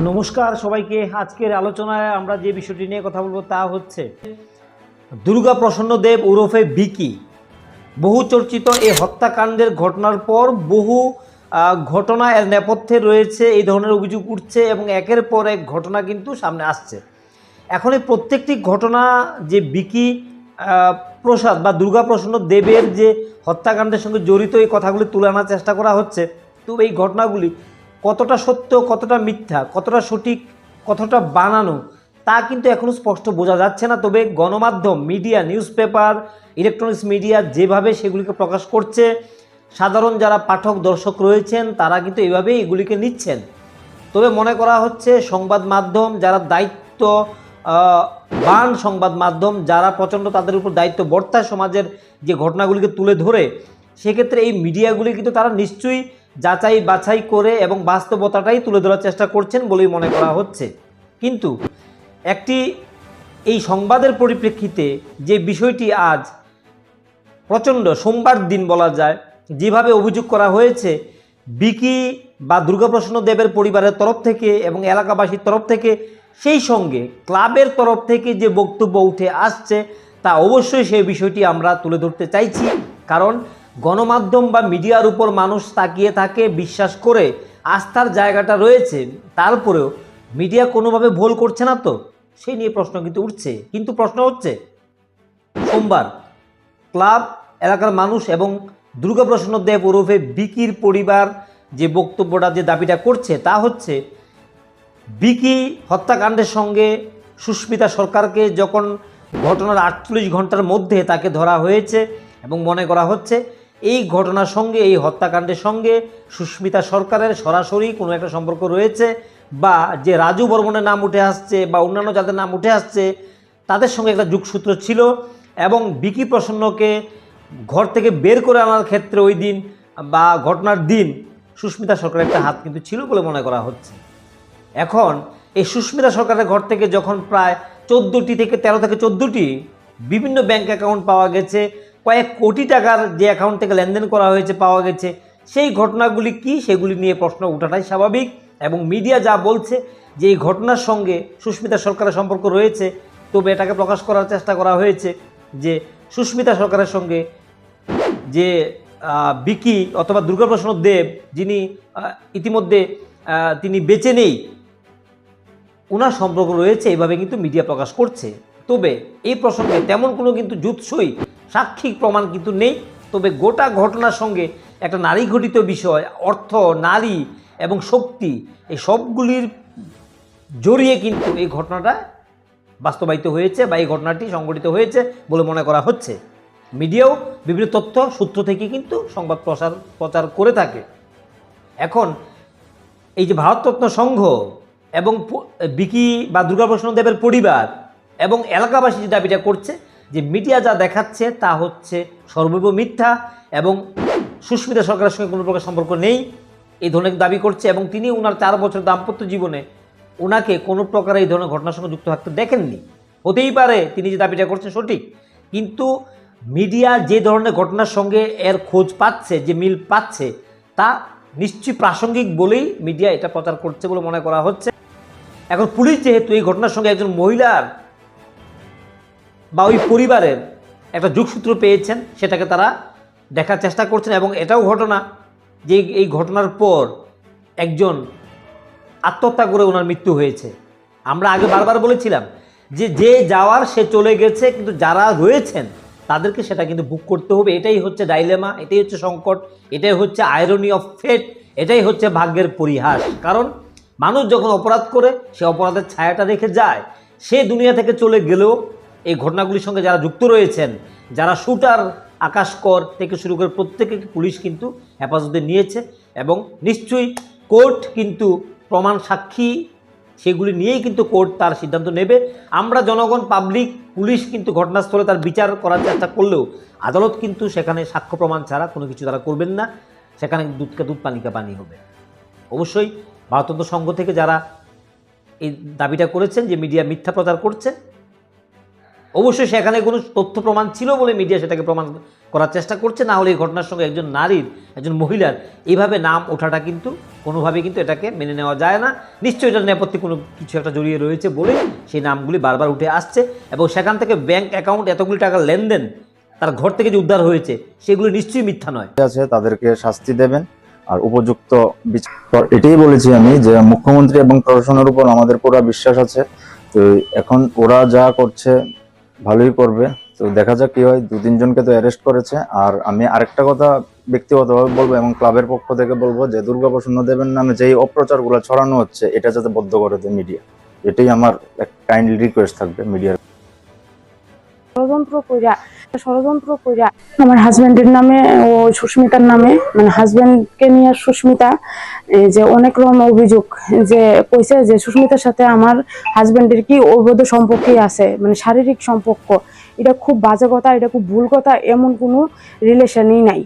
নমস্কার সবাইকে। আজকের আলোচনায় আমরা যে বিষয়টি নিয়ে কথা বলব তা হচ্ছে, দুর্গা প্রসন্ন দেব ওরফে বিকি বহু চর্চিত এই হত্যাকাণ্ডের ঘটনার পর বহু ঘটনা এর নেপথ্যে রয়েছে, এই ধরনের অভিযোগ উঠছে এবং একের পর এক ঘটনা কিন্তু সামনে আসছে। এখন এই প্রত্যেকটি ঘটনা যে বিকি প্রসাদ বা দুর্গা প্রসন্ন দেবের যে হত্যাকাণ্ডের সঙ্গে জড়িত এই কথাগুলি তুলে আনার চেষ্টা করা হচ্ছে, তো এই ঘটনাগুলি কতটা সত্য, কতটা মিথ্যা, কতটা সঠিক, কতটা বানানো, তা কিন্তু এখনও স্পষ্ট বোঝা যাচ্ছে না। তবে গণমাধ্যম, media news paper electronics media যেভাবে সেগুলিকে প্রকাশ করছে, সাধারণ যারা পাঠক, দর্শক রয়েছেন, তারা কিন্তু এইভাবেই এগুলিকে নিচ্ছেন। তবে মনে করা হচ্ছে সংবাদ মাধ্যম যারা দায়িত্ব বান সংবাদ মাধ্যম, যারা প্রচণ্ড তাদের উপর দায়িত্ব বর্তায় সমাজের যে ঘটনাগুলিকে তুলে ধরে, সেক্ষেত্রে এই মিডিয়াগুলি কিন্তু তারা নিশ্চয়ই যাচাই বাছাই করে এবং বাস্তবতাটাই তুলে ধরার চেষ্টা করছেন বলেই মনে করা হচ্ছে। কিন্তু একটি এই সংবাদের পরিপ্রেক্ষিতে যে বিষয়টি আজ প্রচণ্ড সোমবার দিন বলা যায়, যেভাবে অভিযোগ করা হয়েছে বিকি বা দুর্গাপ্রসন্ন দেবের পরিবারের তরফ থেকে এবং এলাকাবাসীর তরফ থেকে, সেই সঙ্গে ক্লাবের তরফ থেকে যে বক্তব্য উঠে আসছে, তা অবশ্যই সেই বিষয়টি আমরা তুলে ধরতে চাইছি। কারণ গণমাধ্যম বা মিডিয়ার উপর মানুষ তাকিয়ে থাকে, বিশ্বাস করে আস্থার জায়গাটা রয়েছে, তারপরেও মিডিয়া কোনোভাবে ভুল করছে না তো? সেই নিয়ে প্রশ্ন কিন্তু উঠছে। কিন্তু প্রশ্ন হচ্ছে, সোমবার ক্লাব, এলাকার মানুষ এবং দুর্গাপ্রসন্ন দেব ওরফে বিকির পরিবার যে বক্তব্যটা, যে দাবিটা করছে, তা হচ্ছে, বিকি হত্যাকাণ্ডের সঙ্গে সুস্মিতা সরকারকে যখন ঘটনার আটচল্লিশ ঘণ্টার মধ্যে তাকে ধরা হয়েছে এবং মনে করা হচ্ছে এই ঘটনার সঙ্গে, এই হত্যাকাণ্ডের সঙ্গে সুস্মিতা সরকারের সরাসরি কোনো একটা সম্পর্ক রয়েছে বা যে রাজু বর্মনের নাম উঠে আসছে বা অন্যান্য যাদের নাম উঠে আসছে, তাদের সঙ্গে একটা যুগসূত্র ছিল এবং বিকি প্রসন্নকে ঘর থেকে বের করে আনার ক্ষেত্রে ওই দিন বা ঘটনার দিন সুস্মিতা সরকারের একটা হাত কিন্তু ছিল বলে মনে করা হচ্ছে। এখন এই সুস্মিতা সরকারের ঘর থেকে যখন প্রায় চোদ্দোটি থেকে তেরো থেকে চোদ্দোটি বিভিন্ন ব্যাংক অ্যাকাউন্ট পাওয়া গেছে কয়েক কোটি টাকার যে অ্যাকাউন্ট থেকে লেনদেন করা হয়েছে, পাওয়া গেছে, সেই ঘটনাগুলি কি? সেগুলি নিয়ে প্রশ্ন ওঠাটাই স্বাভাবিক এবং মিডিয়া যা বলছে যে এই ঘটনার সঙ্গে সুস্মিতা সরকারের সম্পর্ক রয়েছে, তবে এটাকে প্রকাশ করার চেষ্টা করা হয়েছে যে সুস্মিতা সরকারের সঙ্গে যে বিকি অথবা দুর্গাপ্রসন্ন দেব, যিনি ইতিমধ্যে তিনি বেঁচে নেই ওনার সম্পর্ক রয়েছে এইভাবে কিন্তু মিডিয়া প্রকাশ করছে। তবে এই প্রসঙ্গে তেমন কোনো কিন্তু জুৎসই সাক্ষিক প্রমাণ কিন্তু নেই। তবে গোটা ঘটনার সঙ্গে একটা নারী ঘটিত বিষয়, অর্থ, নারী এবং শক্তি, এই সবগুলির জড়িয়ে কিন্তু এই ঘটনাটা বাস্তবায়িত হয়েছে বা এই ঘটনাটি সংঘটিত হয়েছে বলে মনে করা হচ্ছে। মিডিয়াও বিভিন্ন তথ্য, সূত্র থেকে কিন্তু সংবাদ প্রসার, প্রচার করে থাকে। এখন এই যে ভারতরত্ন সংঘ এবং বিকি বা দুর্গাপ্রসন্ন দেবের পরিবার এবং এলাকাবাসী যে দাবিটা করছে যে মিডিয়া যা দেখাচ্ছে তা হচ্ছে সর্বৈব মিথ্যা এবং সুস্মিতা সরকারের সঙ্গে কোনো প্রকার সম্পর্ক নেই। এই ধরনের দাবি করছে এবং তিনি ওনার চার বছর দাম্পত্য জীবনে ওনাকে কোনো প্রকার এই ধরনের ঘটনার সঙ্গে যুক্ত থাকতে দেখেননি। হতেই পারে তিনি যে দাবিটা করছেন সঠিক। কিন্তু মিডিয়া যে ধরনের ঘটনার সঙ্গে এর খোঁজ পাচ্ছে, যে মিল পাচ্ছে, তা নিশ্চয়ই প্রাসঙ্গিক বলেই মিডিয়া এটা প্রচার করছে বলে মনে করা হচ্ছে। এখন পুলিশ যেহেতু এই ঘটনার সঙ্গে একজন মহিলার বা ওই পরিবারের একটা যোগসূত্র পেয়েছেন, সেটাকে তারা দেখার চেষ্টা করছেন এবং এটাও ঘটনা যে এই ঘটনার পর একজন আত্মহত্যা করে ওনার মৃত্যু হয়েছে। আমরা আগে বারবার বলেছিলাম যে যে যাওয়ার সে চলে গেছে, কিন্তু যারা রয়েছেন তাদেরকে সেটা কিন্তু বুক করতে হবে। এটাই হচ্ছে ডাইলেমা এটাই হচ্ছে সংকট, এটাই হচ্ছে আয়রনি অফ ফেট এটাই হচ্ছে ভাগ্যের পরিহাস। কারণ মানুষ যখন অপরাধ করে, সে অপরাধের ছায়াটা রেখে যায়, সে দুনিয়া থেকে চলে গেলেও এই ঘটনাগুলির সঙ্গে যারা যুক্ত রয়েছেন, যারা শুটার আকাশ কর থেকে শুরু করে প্রত্যেকে পুলিশ কিন্তু হেফাজতে নিয়েছে এবং নিশ্চয়ই কোর্ট কিন্তু প্রমাণ সাক্ষী সেগুলি নিয়েই কিন্তু কোর্ট তার সিদ্ধান্ত নেবে। আমরা জনগণ, পাবলিক, পুলিশ কিন্তু ঘটনাস্থলে তার বিচার করার চেষ্টা করলেও আদালত কিন্তু সেখানে সাক্ষ্য প্রমাণ ছাড়া কোনো কিছু তারা করবেন না। সেখানে দুধকে দুধ, পানিকা পানি হবে। অবশ্যই ভারতন্ত্র সংঘ থেকে যারা এই দাবিটা করেছেন যে মিডিয়া মিথ্যা প্রচার করছে অবশ্যই সেখানে কোনো তথ্য প্রমাণ ছিল বলে মিডিয়া সেটাকে প্রমাণ করার চেষ্টা করছে, না হলে এই ঘটনার সঙ্গে একজন নারীর, একজন মহিলার এইভাবে নাম ওঠাটা কিন্তু কোনোভাবে কিন্তু এটাকে মেনে নেওয়া যায় না। নিশ্চয়ই এটার নেপথ্যে কোনো কিছু একটা জড়িয়ে রয়েছে বলে সেই নামগুলি বারবার উঠে আসছে এবং সেখান থেকে ব্যাংক অ্যাকাউন্ট এতগুলি টাকার লেনদেন তার ঘর থেকে যে উদ্ধার হয়েছে, সেগুলো নিশ্চয়ই মিথ্যা নয়। আছে, তাদেরকে শাস্তি দেবেন। আর উপযুক্ত বিচার এটাই বলেছি আমি যে মুখ্যমন্ত্রী এবং প্রশাসনের উপর আমাদের পুরো বিশ্বাস আছে তো এখন ওরা যা করছে ভালোই করবে। তো দেখা যাক কি হয়। দু তিনজনকে তো অ্যারেস্ট করেছে। আর আমি আরেকটা কথা ব্যক্তিগতভাবে বলব এবং ক্লাবের পক্ষ থেকে বলব যে, দুর্গা প্রসন্ন দেবের নামে যেই অপ্রচারগুলো ছড়ানো হচ্ছে, এটা যাতে বদ্ধ করে দেয় মিডিয়া এটাই আমার কাইন্ডলি রিকোয়েস্ট থাকবে মিডিয়ার ষড়যন্ত্র কইরা ষড়যন্ত্র কইরা আমার হাজবেন্ডের নামে ও সুস্মিতার নামে মানে হাজবেন্ডকে নিয়ে সুস্মিতা যে অনেক রকম অভিযোগ, যে কইছে যে সুস্মিতার সাথে আমার হাজবেন্ডের কি অবৈধ সম্পর্কই আছে মানে শারীরিক সম্পর্ক। এটা খুব বাজে কথা, এটা খুব ভুল কথা, এমন কোনো রিলেশনই নাই।